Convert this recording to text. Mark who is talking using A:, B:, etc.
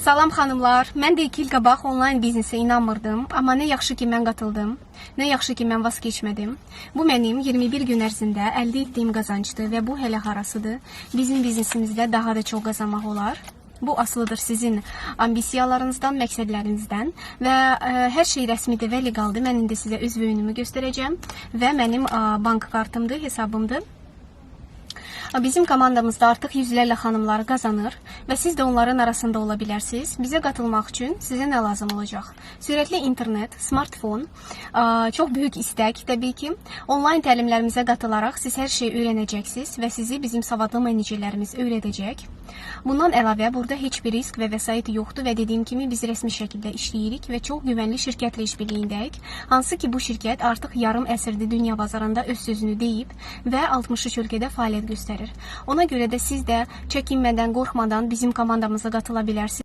A: Salam xanımlar. Mən də 2 il qabaq onlayn biznesə inanmırdım, amma nə yaxşı ki mən qatıldım. Nə yaxşı ki mən vaz keçmədim. Bu mənim 21 gün ərzində əldə etdiyim qazancdır və bu hələ harasıdır. Bizim biznesimizdə daha da çox qazanmaq olar. Bu asılıdır sizin ambisiyalarınızdan, məqsədlərinizdən və ə, hər şey rəsmidir və legaldır. Mən indi sizə öz öyünümü göstərəcəm və mənim ə, bank kartımdır, hesabımdır. Bizim komandamızda artıq yüzlərlə xanımlar qazanır və siz də onların arasında ola bilərsiniz. Bizə qatılmaq üçün sizə nə lazım olacaq? Sürətli internet, smartfon, çox böyük istək təbii ki. Onlayn təlimlərimizə qatılaraq siz hər şeyi öyrənəcəksiniz və sizi bizim savadlı menecerlərimiz öyrədəcək. Bundan əlavə burada heç bir risk və vəsait yoxdur və dediyim kimi biz rəsmi şəkildə işləyirik və çox güvənli şirkətlə işbirliyindəyik. Hansı ki bu şirkət artıq yarım əsrdir dünya bazarında öz sözünü deyib və 63 ölkədə fəaliyyət göstərir. Ona görə də siz də çəkinmədən, qorxmadan bizim komandamıza qatıla bilərsiniz.